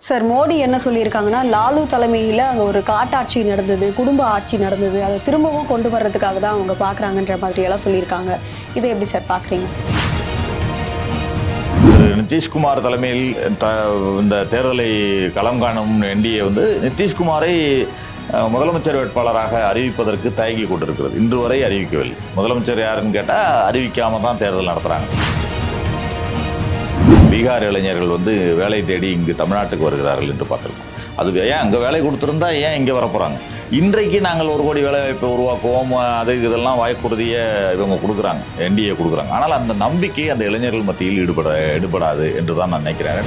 Sir Modi என்ன சொல்லியிருக்காங்கன்னா லாலு தலைமையில் அங்கே ஒரு காட்டாட்சி நடந்தது குடும்ப ஆட்சி நடந்தது. அதை திரும்பவும் கொண்டு வர்றதுக்காக தான் அவங்க பார்க்குறாங்கன்ற மாதிரியெல்லாம் சொல்லியிருக்காங்க. இதை எப்படி சார் பார்க்குறீங்க நிதிஷ்குமார் தலைமையில் த- இந்த தேர்தலை களம் காணும் என்டிஏ வந்து நிதிஷ்குமாரை முதலமைச்சர் வேட்பாளராக அறிவிப்பதற்கு தயங்கி கொண்டிருக்கிறது. இன்று வரை அறிவிக்கவில்லை. முதலமைச்சர் யாருன்னு கேட்டால் அறிவிக்காம தான் தேர்தல் நடத்துகிறாங்க பீகார் இளைஞர்கள் வந்து வேலை தேடி இங்கு தமிழ்நாட்டுக்கு வருகிறார்கள் என்று பார்த்துருக்கோம். அது ஏன் அங்கே வேலை கொடுத்துருந்தா ஏன் இங்கே வரப்போகிறாங்க இன்றைக்கு நாங்கள் ஒரு கோடி வேலை வாய்ப்பை உருவாக்குவோம் அது இதெல்லாம் வாய்ப்புறுதியை இவங்க கொடுக்குறாங்க என்டிஏ கொடுக்குறாங்க. ஆனால் அந்த நம்பிக்கை அந்த இளைஞர்கள் மத்தியில் ஈடுபட ஈடுபடாது என்று தான் நான் நினைக்கிறேன்.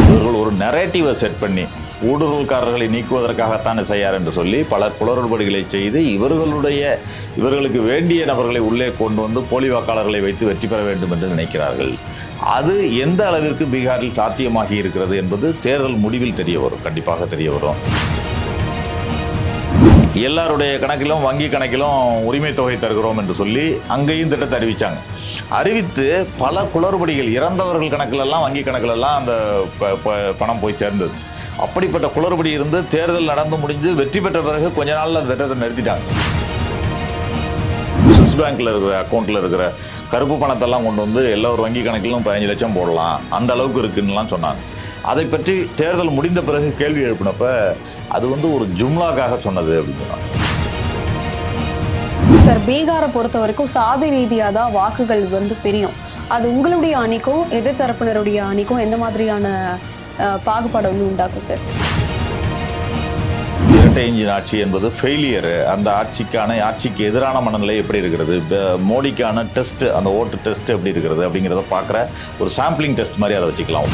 இவர்கள் ஒரு நெரேட்டிவை செட் பண்ணி ஊடுருவல்காரர்களை நீக்குவதற்காகத்தான் செய்யார் என்று சொல்லி பல குளறுபடிகளை செய்து இவர்களுடைய இவர்களுக்கு வேண்டிய நபர்களை உள்ளே கொண்டு வந்து போலி வாக்காளர்களை வைத்து வெற்றி பெற வேண்டும் என்று நினைக்கிறார்கள். அது எந்த அளவிற்கு பீகாரில் சாத்தியமாகி இருக்கிறது என்பது தேர்தல் முடிவில் தெரிய வரும் கண்டிப்பாக தெரிய வரும். எல்லாருடைய கணக்கிலும் வங்கி கணக்கிலும் உரிமை தொகை தருகிறோம் என்று சொல்லி அங்கேயும் திட்டத்தை அறிவித்தாங்க அறிவித்து பல குளறுபடிகள் இறந்தவர்கள் கணக்கிலெல்லாம் வங்கி கணக்கிலெல்லாம் அந்த ப- ப- பணம் போய் சேர்ந்தது. அப்படிப்பட்ட குளறுபடி இருந்து தேர்தல் நடந்து முடிஞ்சு வெற்றி பெற்ற பிறகு கொஞ்ச நாள்ல அந்த திட்டத்தை நிறுத்திட்டாங்க. சுவிஸ் பேங்க்ல இருக்கிற அக்கௌண்ட்ல இருக்கிற கருப்பு பணத்தெல்லாம் கொண்டு வந்து எல்லா ஒரு வங்கி கணக்கிலும் பதினஞ்சு லட்சம் போடலாம். அந்த அளவுக்கு இருக்குன்னுலாம் சொன்னாங்க. அதை பற்றி தேர்தல் முடிந்த பிறகு கேள்வி எழுப்பினப்ப அது வந்து ஒரு ஜும்லாக்காக சொன்னது அப்படின்னு சொன்னாங்க. சார் பீகாரை பொறுத்த வரைக்கும் சாதி ரீதியாக தான் வாக்குகள் வந்து பிரியும். அது உங்களுடைய அணிக்கும் எதிர்த்தரப்பினருடைய அணிக்கும் எந்த மாதிரியான பாகுபாடு வந்து உண்டாக்கும் சார் இரட்டை இன்ஜின் ஆட்சி என்பது ஃபெயிலியர் அந்த ஆட்சிக்கான ஆட்சிக்கு எதிரான மனநிலை எப்படி இருக்கிறது? மோடிக்கான டெஸ்ட் அந்த ஓட்டு டெஸ்ட் எப்படி இருக்கிறது அப்படிங்கிறத பார்க்குற ஒரு சாம்பிளிங் டெஸ்ட் மாதிரி அதை வச்சுக்கலாம்.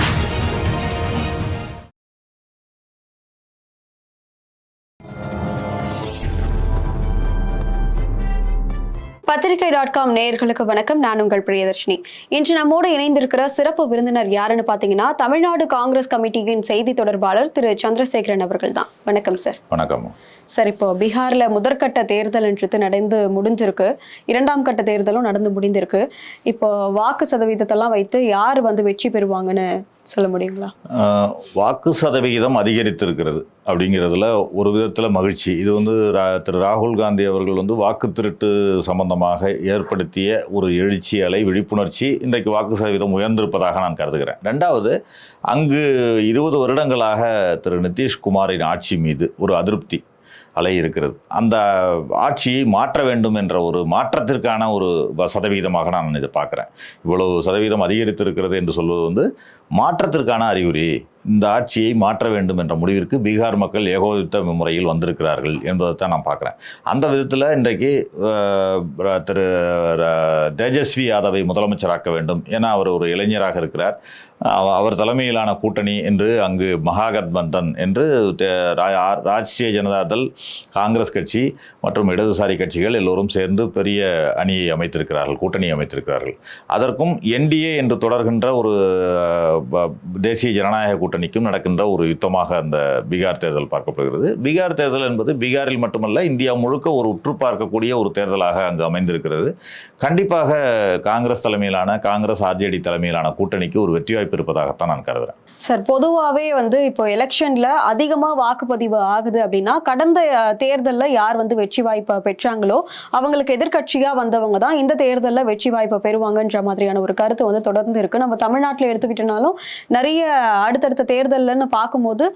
பத்திரிகை டாட் காம் நேயர்களுக்கு வணக்கம். நான் உங்கள் பிரியதர்ஷினி. இன்று நம்மோடு இணைந்திருக்கிற சிறப்பு விருந்தினர் யாருன்னு பார்த்தீங்கன்னா தமிழ்நாடு காங்கிரஸ் கமிட்டியின் செய்தி தொடர்பாளர் திரு. சந்திரசேகரன் அவர்கள் தான் வணக்கம் சார். வணக்கம். சார் இப்போ பீகாரில் முதற்கட்ட தேர்தல்ன்றது நடந்து முடிஞ்சிருக்கு. இரண்டாம் கட்ட தேர்தலும் நடந்து முடிந்திருக்கு. இப்போ வாக்கு சதவீதத்தெல்லாம் வைத்து யார் வந்து வெற்றி பெறுவாங்கன்னு சொல்ல முடியுங்களா? வாக்கு சதவிகிதம் அதிகரித்திருக்கிறது அப்படிங்கிறதுல ஒரு விதத்தில் மகிழ்ச்சி. இது வந்து ரா- திரு ராகுல் காந்தி அவர்கள் வந்து வாக்கு திருட்டு சம்பந்தமாக ஏற்படுத்திய ஒரு எழுச்சி அலை விழிப்புணர்ச்சி இன்றைக்கு வாக்கு சதவீதம் உயர்ந்திருப்பதாக நான் கருதுகிறேன். ரெண்டாவது அங்கு இருபது வருடங்களாக திரு நிதிஷ்குமாரின் ஆட்சி மீது ஒரு அதிருப்தி. அலை இருக்கிறது. அந்த ஆட்சியை மாற்ற வேண்டும் என்ற ஒரு மாற்றத்திற்கான ஒரு சதவீதமாக நான் இதை பார்க்குறேன். இவ்வளவு சதவீதம் அதிகரித்திருக்கிறது என்று சொல்வது வந்து மாற்றத்திற்கான அறிகுறி. இந்த ஆட்சியை மாற்ற வேண்டும் என்ற முடிவிற்கு பீகார் மக்கள் ஏகோதித்த முறையில் வந்திருக்கிறார்கள் என்பதைத்தான் நான் பார்க்குறேன். அந்த விதத்தில் இன்றைக்கு திரு தேஜஸ்வி யாதவை முதலமைச்சராக்க வேண்டும் ஏன்னா அவர் ஒரு இளைஞராக இருக்கிறார். அவ- அவர் தலைமையிலான கூட்டணி என்று அங்கு மகாகட்பந்தன் என்று தே- ரா- ராஷ்டிரிய ஜனதாதள் காங்கிரஸ் கட்சி மற்றும் இடதுசாரி கட்சிகள் எல்லோரும் சேர்ந்து பெரிய அணியை அமைத்திருக்கிறார்கள் கூட்டணி அமைத்திருக்கிறார்கள். அதற்கும் என்டிஏ என்று தொடர்கின்ற ஒரு தேசிய ஜனநாயக கூட்டணிக்கும் நடக்கின்ற ஒரு யுத்தமாக அந்த பீகார் தேர்தல் பார்க்கப்படுகிறது. பீகார் தேர்தல் என்பது பீகாரில் மட்டுமல்ல இந்தியா முழுக்க ஒரு உற்று பார்க்கக்கூடிய ஒரு தேர்தலாக அங்கு அமைந்திருக்கிறது. கண்டிப்பாக காங்கிரஸ் தலைமையிலான காங்கிரஸ் ஆர்ஜேடி தலைமையிலான கூட்டணிக்கு ஒரு வெற்றி வாய்ப்பு இருப்பதாகத்தான் நான் கருதுகிறேன் சார் பொதுவாகவே வந்து இப்போ எலெக்ஷனில் அதிகமாக வாக்குப்பதிவு ஆகுது அப்படின்னா கடந்த தேர்தலில் யார் வந்து வெற்றி வாய்ப்பை பெற்றாங்களோ அவங்களுக்கு எதிர்கட்சியாக வந்தவங்க தான் இந்த தேர்தலில் வெற்றி வாய்ப்பை பெறுவாங்கன்ற மாதிரியான ஒரு கருத்து வந்து தொடர்ந்து இருக்குது நம்ம தமிழ்நாட்டில் எடுத்துக்கிட்டனாலும் நிறைய அடுத்தடுத்த தேர்தல்லன்னு பார்க்கும்போது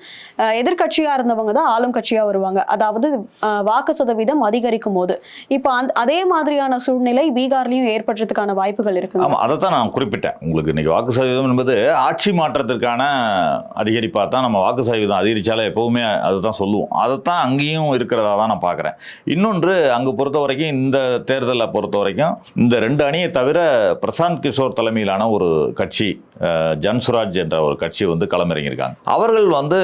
எதிர்கட்சியாக இருந்தவங்க தான் ஆளும் கட்சியாக வருவாங்க. அதாவது வாக்கு சதவீதம் அதிகரிக்கும் போது. இப்போ அந் அதே மாதிரியான சூழ்நிலை பீகார்லேயும் ஏற்படுறதுக்கான வாய்ப்புகள் இருக்கு ஆமாம் அதை தான் நான் குறிப்பிட்டேன். உங்களுக்கு இன்னைக்கு வாக்கு சதவீதம் என்பது ஆட்சி மாற்றத்திற்கான அதிகரிப்பாக தான் நம்ம வாக்கு சதவீதம் அதிகரித்தாலே எப்போவுமே அதுதான் சொல்லுவோம். அதைத்தான் அங்கேயும் இருக்கிறதா தான் நான் பார்க்குறேன். இன்னொன்று அங்கே பொறுத்த வரைக்கும் இந்த தேர்தலை பொறுத்த வரைக்கும் இந்த ரெண்டு அணியை தவிர பிரசாந்த் கிஷோர் தலைமையிலான ஒரு கட்சி ஜன்சுராஜ் என்ற ஒரு கட்சி வந்து களமிறங்கியிருக்காங்க. அவர்கள் வந்து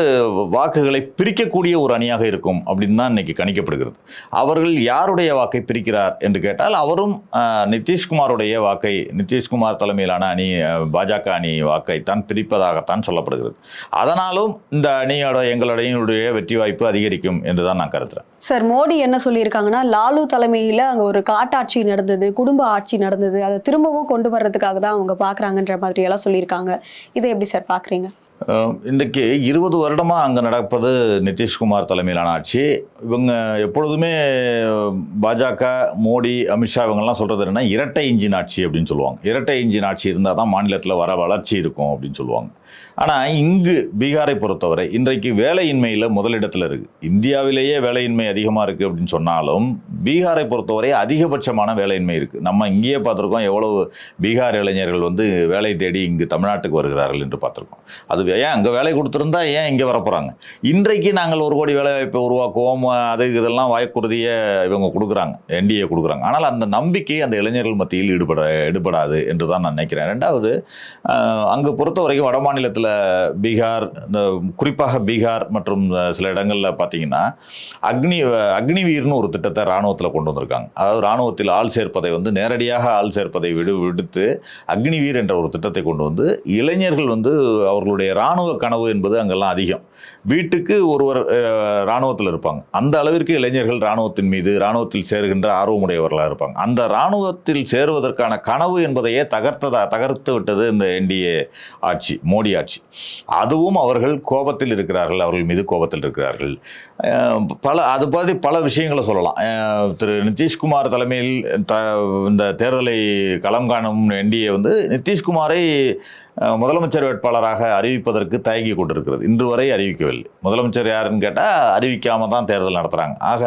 வாக்குகளை பிரிக்கக்கூடிய ஒரு அணியாக இருக்கும் அப்படின்னு தான் இன்னைக்கு கணிக்கப்படுகிறது. அவர்கள் யாருடைய வாக்கை பிரிக்கிறார் என்று கேட்டால் அவரும் நிதிஷ்குமாருடைய வாக்கை நிதிஷ்குமார் தலைமையிலான அணி பாஜக அணி வாக்கை தான் பிரிப்பதாகத்தான் சொல்லப்படுகிறது. அதனாலும் இந்த அணியோட எங்களுடைய வெற்றி வாய்ப்பு அதிகரிக்கும் என்று தான் நான் கருதுறேன். சார் மோடி என்ன சொல்லியிருக்காங்கன்னா லாலு தலைமையில அங்க ஒரு காட்டாட்சி நடந்தது குடும்ப ஆட்சி நடந்தது அதை திரும்பவும் கொண்டு வர்றதுக்காக தான் அவங்க பாக்குறாங்கன்ற மாதிரி எல்லாம் சொல்லியிருக்காங்க. இதை எப்படி சார் பாக்குறீங்க? இன்றைக்கு இருபது வருடமாக அங்கே நடப்பது நிதிஷ்குமார் தலைமையிலான ஆட்சி. இவங்க எப்பொழுதுமே பாஜக மோடி அமித்ஷா இவங்கெல்லாம் சொல்கிறது என்ன இரட்டை இன்ஜின் ஆட்சி அப்படின்னு சொல்லுவாங்க. இரட்டை இன்ஜின் ஆட்சி இருந்தால் தான் மாநிலத்தில் வர வளர்ச்சி இருக்கும் அப்படின்னு சொல்லுவாங்க. ஆனால் இங்கு பீகாரை பொறுத்தவரை இன்றைக்கு வேலையின்மையில் முதலிடத்தில் இருக்குது இந்தியாவிலேயே வேலையின்மை அதிகமாக இருக்குது அப்படின்னு சொன்னாலும் பீகாரை பொறுத்தவரை அதிகபட்சமான வேலையின்மை இருக்குது நம்ம இங்கேயே பார்த்துருக்கோம் எவ்வளவு பீகார் இளைஞர்கள் வந்து வேலை தேடி இங்கு தமிழ்நாட்டுக்கு வருகிறார்கள் என்று பார்த்துருக்கோம். அது ஏன்? அங்கே வேலை கொடுத்துருந்தா ஏன் இங்கே வரப்போகிறாங்க இன்றைக்கு நாங்கள் ஒரு கோடி வேலை வாய்ப்பை உருவாக்குவோம் அது இதெல்லாம் வாய்க்குறுதியை இவங்க கொடுக்குறாங்க. என்டிஏ கொடுக்குறாங்க. ஆனால் அந்த நம்பிக்கை அந்த இளைஞர்கள் மத்தியில் ஈடுபட ஈடுபடாது என்று தான் நான் நினைக்கிறேன். ரெண்டாவது அங்கே பொறுத்த வரைக்கும் வட மாநிலத்தில் பீகார் இந்த குறிப்பாக பீகார் மற்றும் சில இடங்களில் பார்த்தீங்கன்னா அக்னி அக்னிவீர்னு ஒரு திட்டத்தை இராணுவத்தில் கொண்டு வந்திருக்காங்க. அதாவது இராணுவத்தில் ஆள் சேர்ப்பதை வந்து நேரடியாக ஆள் சேர்ப்பதை விடு விடுத்து அக்னிவீர் என்ற ஒரு திட்டத்தை கொண்டு வந்து இளைஞர்கள் வந்து அவர்களுடைய இராணுவ கனவு என்பது அங்கெல்லாம் அதிகம். வீட்டுக்கு ஒருவர் இராணுவத்தில் இருப்பாங்க. அந்த அளவிற்கு இளைஞர்கள் இராணுவத்தின் மீது இராணுவத்தில் சேருகின்ற ஆர்வமுடையவர்களாக இருப்பாங்க. அந்த இராணுவத்தில் சேருவதற்கான கனவு என்பதையே தகர்த்ததா தகர்த்து விட்டது இந்த என்டிஏ ஆட்சி மோடி ஆட்சி. அதுவும் அவர்கள் கோபத்தில் இருக்கிறார்கள் அவர்கள் மீது கோபத்தில் இருக்கிறார்கள். பல அது மாதிரி பல விஷயங்களை சொல்லலாம். திரு நிதிஷ்குமார் தலைமையில் த இந்த தேர்தலை களம் காணும் என்டிஏ வந்து நிதிஷ்குமாரை முதலமைச்சர் வேட்பாளராக அறிவிப்பதற்கு தயங்கி கொண்டிருக்கிறது. இன்று வரை அறிவிக்கவில்லை. முதலமைச்சர் யாருன்னு கேட்டால் அறிவிக்காம தான் தேர்தல் நடத்துகிறாங்க ஆக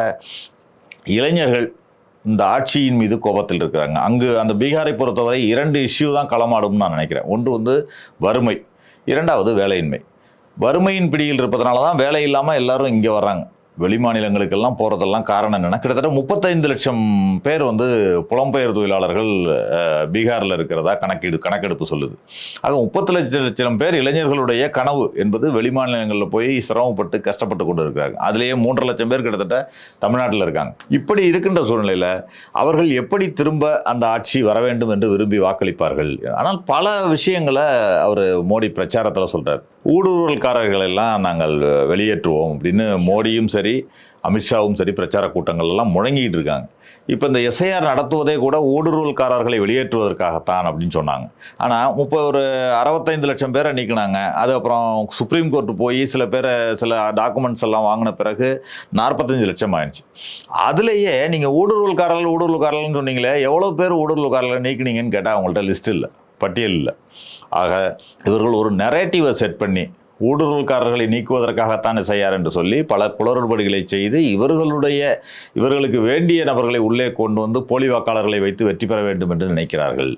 இளைஞர்கள் இந்த ஆட்சியின் மீது கோபத்தில் இருக்கிறாங்க. அங்கு அந்த பீகாரை பொறுத்தவரை இரண்டு இஷ்யூ தான் களமாடும்னு நான் நினைக்கிறேன். ஒன்று வந்து வறுமை இரண்டாவது வேலையின்மை. வறுமையின் பிடியில் இருப்பதனால தான் வேலை இல்லாமல் எல்லாரும் இங்கே வர்றாங்க. வெளிமாநிலங்களுக்கெல்லாம் போகிறதெல்லாம் காரணம் என்னென்னா கிட்டத்தட்ட முப்பத்தைந்து லட்சம் பேர் வந்து புலம்பெயர் தொழிலாளர்கள் பீகாரில் இருக்கிறதா கணக்கீடு கணக்கெடுப்பு சொல்லுது. ஆக முப்பத்து லட்ச லட்சம் பேர் இளைஞர்களுடைய கனவு என்பது வெளிமாநிலங்களில் போய் சிரமப்பட்டு கஷ்டப்பட்டு கொண்டு இருக்கிறாங்க. அதுலேயே மூன்று லட்சம் பேர் கிட்டத்தட்ட தமிழ்நாட்டில் இருக்காங்க. இப்படி இருக்கின்ற சூழ்நிலையில் அவர்கள் எப்படி திரும்ப அந்த ஆட்சி வர வேண்டும் என்று விரும்பி வாக்களிப்பார்கள்? ஆனால் பல விஷயங்களை அவர் மோடி பிரச்சாரத்தில் சொல்கிறார் ஊடுருவல்காரர்கள் எல்லாம் நாங்கள் வெளியேற்றுவோம் அப்படின்னு மோடியும் சரி அமித்ஷாவும் சரி பிரச்சார கூட்டங்கள் எல்லாம் முழங்கிட்டு இருக்காங்க. இப்போ இந்த எஸ்ஐஆர் நடத்துவதே கூட ஊடுருவல்காரர்களை வெளியேற்றுவதற்காகத்தான் அப்படின்னு சொன்னாங்க. ஆனால் இப்போ ஒரு அறுபத்தைந்து லட்சம் பேரை நீக்கினாங்க. அது அப்புறம் சுப்ரீம் கோர்ட்டு போய் சில பேரை சில டாக்குமெண்ட்ஸ் எல்லாம் வாங்கின பிறகு நாற்பத்தஞ்சு லட்சம் ஆயிடுச்சு. அதுலேயே நீங்கள் ஊடுருவல்காரர்கள் ஊடுருவல்காரர்கள்னு சொன்னீங்களே எவ்வளோ பேர் ஊடுருவல்காரர்களை நீக்கினீங்கன்னு கேட்டால் அவங்கள்ட்ட லிஸ்ட் இல்லை. பட்டியல் இல்லை. ஆக இவர்கள் ஒரு நெரேட்டிவை செட் பண்ணி ஊடுருவல்காரர்களை நீக்குவதற்காகத்தான் செய்யார் என்று சொல்லி பல குளறுபடிகளை செய்து இவர்களுடைய இவர்களுக்கு வேண்டிய நபர்களை உள்ளே கொண்டு வந்து போலி வாக்காளர்களை வைத்து வெற்றி பெற வேண்டும் என்று நினைக்கிறார்கள்.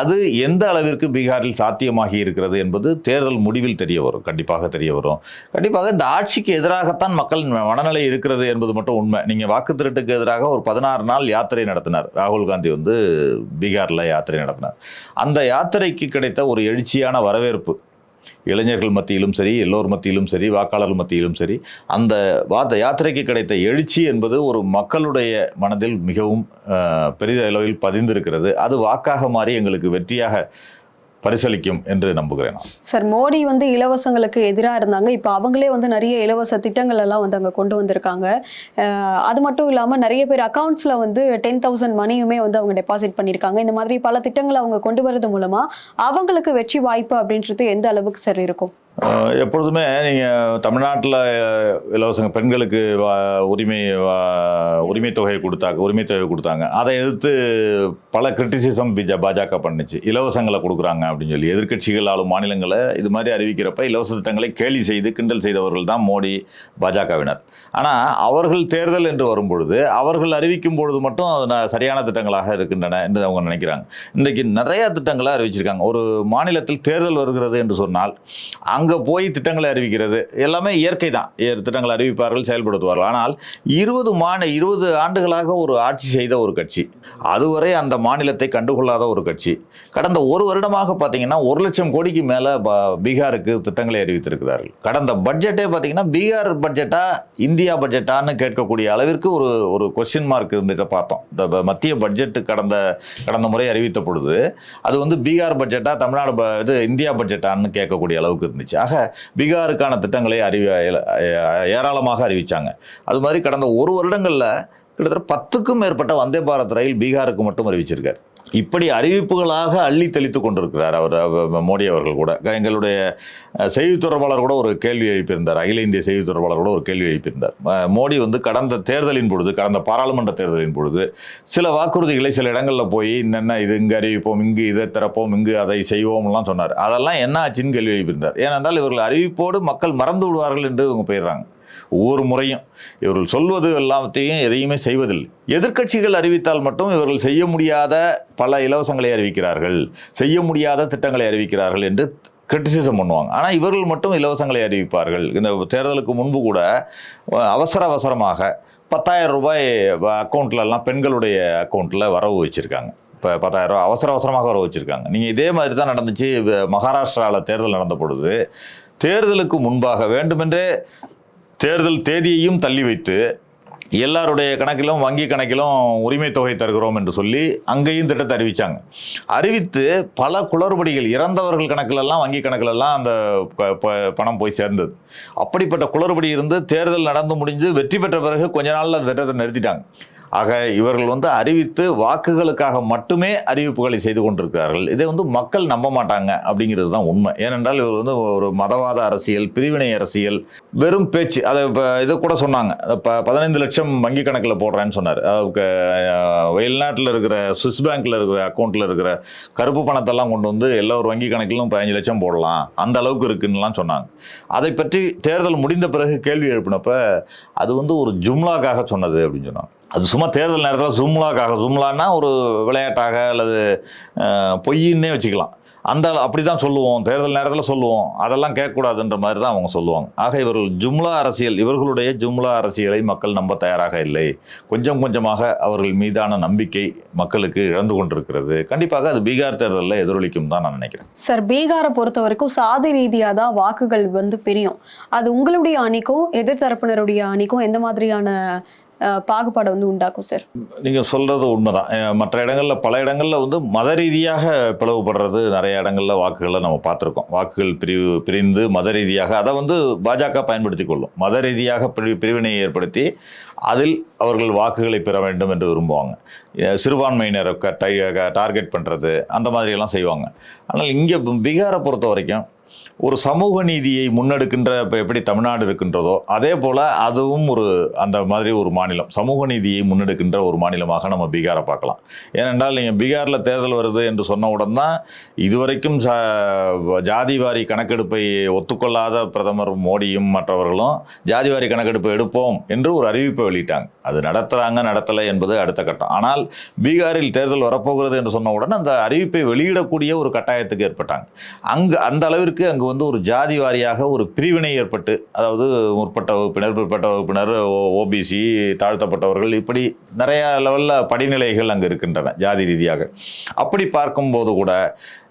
அது எந்த அளவிற்கு பீகாரில் சாத்தியமாகி இருக்கிறது என்பது தேர்தல் முடிவில் தெரிய வரும் கண்டிப்பாக தெரிய வரும். கண்டிப்பாக இந்த ஆட்சிக்கு எதிராகத்தான் மக்கள் மனநிலை இருக்கிறது என்பது மட்டும் உண்மை. நீங்கள் வாக்கு திருட்டுக்கு எதிராக ஒரு பதினாறு நாள் யாத்திரை நடத்தினார். ராகுல் காந்தி வந்து பீகாரில் யாத்திரை நடத்தினார். அந்த யாத்திரைக்கு கிடைத்த ஒரு எழுச்சியான வரவேற்பு இளைஞர்கள் மத்தியிலும் சரி எல்லோர் மத்தியிலும் சரி வாக்காளர் மத்தியிலும் சரி அந்த வாத யாத்திரைக்கு கிடைத்த எழுச்சி என்பது ஒரு மக்களுடைய மனதில் மிகவும் பெரிதளவில் பதிந்திருக்கிறது. அது வாக்காக மாறி எங்களுக்கு வெற்றியாக பரிசளிக்கும் என்று நம்புகிறேன் சார் மோடி வந்து இலவசங்களுக்கு எதிராக இருந்தாங்க. இப்போ அவங்களே வந்து நிறைய இலவச திட்டங்கள் எல்லாம் வந்து அங்கே கொண்டு வந்திருக்காங்க. அது மட்டும் இல்லாமல் நிறைய பேர் அக்கௌண்ட்ஸில் வந்து டென் தௌசண்ட் மணியுமே வந்து அவங்க டெபாசிட் பண்ணியிருக்காங்க இந்த மாதிரி பல திட்டங்களை அவங்க கொண்டு வரது மூலமாக அவங்களுக்கு வெற்றி வாய்ப்பு அப்படின்றது எந்த அளவுக்கு சார் இருக்கும்? எப்பொழுதுமே நீங்கள் தமிழ்நாட்டில் இலவச பெண்களுக்கு வா- உரிமை வா- உரிமை தொகையை கொடுத்தாங்க உரிமை தொகை கொடுத்தாங்க. அதை எதிர்த்து பல கிரிட்டிசிசம் பிஜ பாஜக பண்ணுச்சு. இலவசங்களை கொடுக்குறாங்க அப்படின்னு சொல்லி. எதிர்கட்சிகள் ஆளும் மாநிலங்களை இது மாதிரி அறிவிக்கிறப்ப இலவச திட்டங்களை கேலி செய்து கிண்டல் செய்தவர்கள் தான் மோடி பாஜகவினர். ஆனால் அவர்கள் தேர்தல் என்று வரும்பொழுது அவர்கள் அறிவிக்கும் பொழுது மட்டும் அது சரியான திட்டங்களாக இருக்கின்றன என்று அவங்க நினைக்கிறாங்க. இன்றைக்கு நிறைய திட்டங்களை அறிவிச்சிருக்காங்க. ஒரு மாநிலத்தில் தேர்தல் வருகிறது என்று சொன்னால் அங்கே அங்கே போய் திட்டங்களை அறிவிக்கிறது எல்லாமே இயற்கை தான். திட்டங்களை அறிவிப்பார்கள் செயல்படுத்துவார்கள். ஆனால் இருபது மாநில இருபது ஆண்டுகளாக ஒரு ஆட்சி செய்த ஒரு கட்சி அதுவரை அந்த மாநிலத்தை கண்டுகொள்ளாத ஒரு கட்சி கடந்த ஒரு வருடமாக பார்த்தீங்கன்னா ஒரு லட்சம் கோடிக்கு மேலே பீகாருக்கு திட்டங்களை அறிவித்திருக்கிறார்கள். கடந்த பட்ஜெட்டே பார்த்தீங்கன்னா பீகார் பட்ஜெட்டா இந்தியா பட்ஜெட்டான்னு கேட்கக்கூடிய அளவிற்கு ஒரு ஒரு கொஸ்டின் மார்க் இருந்துட்டு பார்த்தோம். இந்த மத்திய பட்ஜெட் கடந்த கடந்த முறை அறிவித்த பொழுது அது வந்து பீகார் பட்ஜெட்டா தமிழ்நாடு ப- இது இந்தியா பட்ஜெட்டான்னு கேட்கக்கூடிய அளவுக்கு இருந்துச்சு. ஆக பீகாருக்கான திட்டங்களை அறிவி ஏராளமாக அறிவிச்சாங்க. அது மாதிரி கடந்த ஒரு வருடங்களில் கிட்டத்தட்ட பத்துக்கும் மேற்பட்ட வந்தே பாரத் ரயில் பீகாருக்கு மட்டும் அறிவிச்சிருக்காரு. இப்படி அறிவிப்புகளாக அள்ளி தெளித்து கொண்டிருக்கிறார் அவர் மோடி அவர்கள் கூட. எங்களுடைய அஹ், செய்தி தொடர்பாளர் கூட ஒரு கேள்வி எழுப்பியிருந்தார். அகில இந்திய செய்தி தொடர்பாளர் கூட ஒரு கேள்வி எழுப்பியிருந்தார். மோடி வந்து கடந்த தேர்தலின் பொழுது கடந்த பாராளுமன்ற தேர்தலின் பொழுது சில வாக்குறுதிகளை சில இடங்களில் போய் என்னென்ன இது இங்கே அறிவிப்போம் இங்கு இதை திறப்போம் இங்கு அதை செய்வோம்லாம் சொன்னார். அதெல்லாம் என்ன ஆச்சுன்னு கேள்வி எழுப்பியிருந்தார். ஏனென்றால் இவர்கள் அறிவிப்போடு மக்கள் மறந்து விடுவார்கள் என்று இவங்க போயிடுறாங்க. ஒவ்வொரு முறையும் இவர்கள் சொல்வது எல்லாத்தையும் எதையுமே செய்வதில்லை. எதிர்க்கட்சிகள் அறிவித்தால் மட்டும் இவர்கள் செய்ய முடியாத பல இலவசங்களை அறிவிக்கிறார்கள் செய்ய முடியாத திட்டங்களை அறிவிக்கிறார்கள் என்று கிரிட்டிசிசம் பண்ணுவாங்க. ஆனால் இவர்கள் மட்டும் இலவசங்களை அறிவிப்பார்கள். இந்த தேர்தலுக்கு முன்பு கூட அவசர அவசரமாக பத்தாயிரம் ரூபாய் அக்கௌண்ட்லலாம் பெண்களுடைய அக்கௌண்ட்டில் வரவு வச்சுருக்காங்க. இப்போ பத்தாயிரம் ரூபாய் அவசர அவசரமாக வரவு வச்சுருக்காங்க. நீங்கள் இதே மாதிரி தான் நடந்துச்சு மகாராஷ்டிராவில் தேர்தல் நடந்த பொழுது தேர்தலுக்கு முன்பாக வேண்டுமென்றே தேர்தல் தேதியையும் தள்ளி வைத்து எல்லாருடைய கணக்கிலும் வங்கி கணக்கிலும் உரிமை தொகை தருகிறோம் என்று சொல்லி அங்கேயும் திட்டத்தை அறிவித்தாங்க அறிவித்து பல குளறுபடிகள் இறந்தவர்கள் கணக்கிலெல்லாம் வங்கி கணக்கிலெல்லாம் அந்த ப- ப- பணம் போய் சேர்ந்தது. அப்படிப்பட்ட குளறுபடி இருந்து தேர்தல் நடந்து முடிஞ்சு வெற்றி பெற்ற பிறகு கொஞ்ச நாளில் அந்த திட்டத்தை நிறுத்திட்டாங்க. ஆக இவர்கள் வந்து அறிவித்து வாக்குகளுக்காக மட்டுமே அறிவிப்புகளை செய்து கொண்டிருக்கிறார்கள். இதை வந்து மக்கள் நம்ப மாட்டாங்க அப்படிங்கிறது தான் உண்மை. ஏனென்றால் இவர் வந்து ஒரு மதவாத அரசியல் பிரிவினை அரசியல் வெறும் பேச்சு அதை இப்போ இதை கூட சொன்னாங்க. இப்போ பதினைந்து லட்சம் வங்கி கணக்கில் போடுறேன்னு சொன்னார். அதுக்கு வெளிநாட்டில் இருக்கிற சுவிஸ் பேங்க்கில் இருக்கிற அக்கௌண்ட்டில் இருக்கிற கருப்பு பணத்தெல்லாம் கொண்டு வந்து எல்லா ஒரு வங்கி கணக்கிலும் பதினஞ்சு லட்சம் போடலாம். அந்த அளவுக்கு இருக்குன்னுலாம் சொன்னாங்க. அதை பற்றி தேர்தல் முடிந்த பிறகு கேள்வி எழுப்பினப்ப அது வந்து ஒரு ஜும்லாக்காக சொன்னது அப்படின்னு சொன்னாங்க. அது சும்மா தேர்தல் நேரத்தில் ஜும்லாக்காக ஜும்லான்னா ஒரு விளையாட்டாக அல்லது பொய்ன்னே வச்சுக்கலாம். அந்த அப்படி தான் சொல்லுவோம். தேர்தல் நேரத்தில் சொல்லுவோம். அதெல்லாம் கேட்கக்கூடாதுன்ற மாதிரி தான் அவங்க சொல்லுவாங்க. ஆக இவர்கள் ஜும்லா அரசியல் இவர்களுடைய ஜும்லா அரசியலை மக்கள் நம்ப தயாராக இல்லை. கொஞ்சம் கொஞ்சமாக அவர்கள் மீதான நம்பிக்கை மக்களுக்கு இழந்து கொண்டிருக்கிறது. கண்டிப்பாக அது பீகார் தேர்தலில் எதிரொலிக்கும் தான் நான் நினைக்கிறேன். சார் பீகாரை பொறுத்த வரைக்கும் சாதி ரீதியாக தான் வாக்குகள் வந்து பிரியும். அது உங்களுடைய அணிக்கும் எதிர்த்தரப்பினருடைய அணிக்கும் எந்த மாதிரியான பாகுபாடை வந்து உண்டாக்கும் சார் நீங்கள் சொல்கிறது உண்மைதான். மற்ற இடங்களில் பல இடங்களில் வந்து மத ரீதியாக பிளவுபடுறது நிறைய இடங்களில் வாக்குகளை நம்ம பார்த்துருக்கோம். வாக்குகள் பிரிவு பிரிந்து மத ரீதியாக அதை வந்து பாஜக பயன்படுத்தி கொள்ளும். மத ரீதியாக பிரி பிரிவினையை ஏற்படுத்தி அதில் அவர்கள் வாக்குகளை பெற வேண்டும் என்று விரும்புவாங்க. சிறுபான்மையினரை க- டை க- டார்கெட் பண்ணுறது அந்த மாதிரியெல்லாம் செய்வாங்க. ஆனால் இங்கே பீகாரை பொறுத்த வரைக்கும் ஒரு சமூக நீதியை முன்னெடுக்கின்ற இப்போ எப்படி தமிழ்நாடு இருக்கின்றதோ அதே போல் அதுவும் ஒரு அந்த மாதிரி ஒரு மாநிலம் சமூக நீதியை முன்னெடுக்கின்ற ஒரு மாநிலமாக நம்ம பீகாரை பார்க்கலாம். ஏனென்றால் நீங்கள் பீகாரில் தேர்தல் வருது என்று சொன்னவுடன் தான் இதுவரைக்கும் ச ஜாதிவாரி கணக்கெடுப்பை ஒத்துக்கொள்ளாத பிரதமர் மோடியும் மற்றவர்களும் ஜாதிவாரி கணக்கெடுப்பு எடுப்போம் என்று ஒரு அறிவிப்பை வெளியிட்டாங்க. அது நடத்துகிறாங்க நடத்தலை என்பது அடுத்த கட்டம். ஆனால் பீகாரில் தேர்தல் வரப்போகிறது என்று சொன்னவுடன் அந்த அறிவிப்பை வெளியிடக்கூடிய ஒரு கட்டாயத்துக்கு ஏற்பட்டாங்க. அங்கு அந்த அளவிற்கு அங்கு வந்து ஒரு ஜாதி வாரியாக ஒரு பிரிவினை ஏற்பட்டு அதாவது முற்பட்ட வகுப்பினர் பிற்பட்ட வகுப்பினர் ஓபிசி தாழ்த்தப்பட்டவர்கள் இப்படி நிறைய லெவலில் படிநிலைகள் அங்கே இருக்கின்றன ஜாதி ரீதியாக. அப்படி பார்க்கும்போது கூட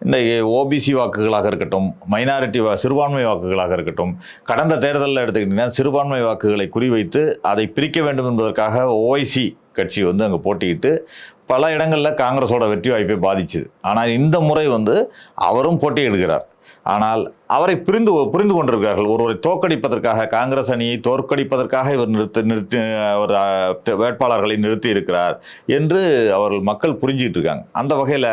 இந்த ஓபிசி வாக்குகளாக இருக்கட்டும் மைனாரிட்டி வா சிறுபான்மை வாக்குகளாக இருக்கட்டும் கடந்த தேர்தலில் எடுத்துக்கிட்டிங்கன்னா சிறுபான்மை வாக்குகளை குறிவைத்து அதை பிரிக்க வேண்டும் என்பதற்காக ஓஐசி கட்சி வந்து அங்கே போட்டியிட்டு பல இடங்களில் காங்கிரஸோட வெற்றி வாய்ப்பை பாதிச்சுது. ஆனால் இந்த முறை வந்து அவரும் போட்டியிடுகிறார். ஆனால் அவரை புரிந்து புரிந்து கொண்டிருக்கிறார்கள். ஒருவரை தோற்கடிப்பதற்காக காங்கிரஸ் அணியை தோற்கடிப்பதற்காக இவர் நிறுத்தி நிறுத்தி அஹ், வேட்பாளர்களை நிறுத்தி இருக்கிறார் என்று அவர்கள் மக்கள் புரிஞ்சிட்டு இருக்காங்க. அந்த வகையில்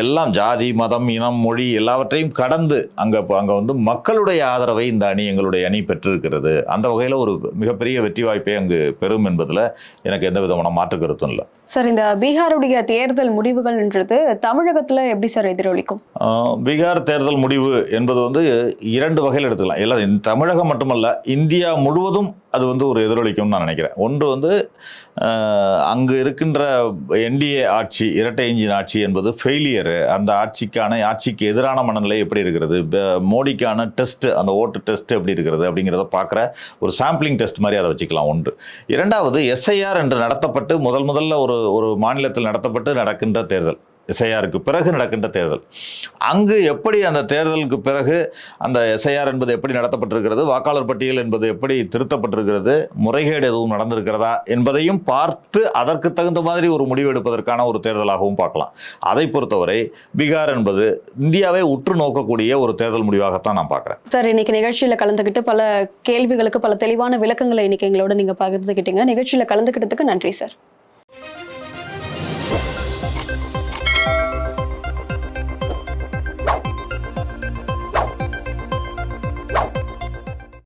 எல்லாம் ஜாதி மதம் இனம் மொழி எல்லாவற்றையும் கடந்து அங்கே அங்கே வந்து மக்களுடைய ஆதரவை இந்த அணி எங்களுடைய அணி பெற்றிருக்கிறது. அந்த வகையில் ஒரு மிகப்பெரிய வெற்றி வாய்ப்பை அங்கு பெறும் என்பதில் எனக்கு எந்த விதமான மாற்று கருத்தும் இல்லை. சார் இந்த பீகாருடைய தேர்தல் முடிவுகள்ன்றது தமிழகத்துல எப்படி சார் எதிரொலிக்கும்? பீகார் தேர்தல் முடிவு என்பது என்பது வந்து இரண்டு வகையில் எடுத்துக்கலாம். எல்லாம் தமிழகம் மட்டுமல்ல இந்தியா முழுவதும் அது வந்து ஒரு எதிரொலிக்கும்னு நான் நினைக்கிறேன். ஒன்று வந்து அங்கு இருக்கின்ற என்டிஏ ஆட்சி இரட்டை இன்ஜின் ஆட்சி என்பது ஃபெயிலியரு அந்த ஆட்சிக்கான ஆட்சிக்கு எதிரான மனநிலை எப்படி இருக்கிறது? மோடிக்கான டெஸ்ட் அந்த ஓட்டு டெஸ்ட் எப்படி இருக்கிறது? அப்படிங்கிறத பார்க்குற ஒரு சாம்பிளிங் டெஸ்ட் மாதிரி அதை வச்சுக்கலாம் ஒன்று. இரண்டாவது எஸ்ஐஆர் என்று நடத்தப்பட்டு முதல் முதல்ல ஒரு ஒரு மாநிலத்தில் நடத்தப்பட்டு நடக்கின்ற தேர்தல். எஸ்ஐஆருக்கு பிறகு நடக்கின்ற தேர்தல். அங்கு எப்படி அந்த தேர்தலுக்கு பிறகு அந்த எஸ்ஐஆர் என்பது எப்படி நடத்தப்பட்டிருக்கிறது வாக்காளர் பட்டியல் என்பது எப்படி திருத்தப்பட்டிருக்கிறது முறைகேடு எதுவும் நடந்திருக்கிறதா என்பதையும் பார்த்து அதற்கு தகுந்த மாதிரி ஒரு முடிவு எடுப்பதற்கான ஒரு தேர்தலாகவும் பார்க்கலாம். அதை பொறுத்தவரை பீகார் என்பது இந்தியாவை உற்று நோக்கக்கூடிய ஒரு தேர்தல் முடிவாகத்தான் நான் பார்க்குறேன். சார் இன்னைக்கு நிகழ்ச்சியில் கலந்துக்கிட்டு பல கேள்விகளுக்கு பல தெளிவான விளக்கங்களை இன்னைக்கு எங்களோட நீங்கள் பகிர்ந்துக்கிட்டீங்க நிகழ்ச்சியில் கலந்துக்கிட்டதுக்கு நன்றி சார்.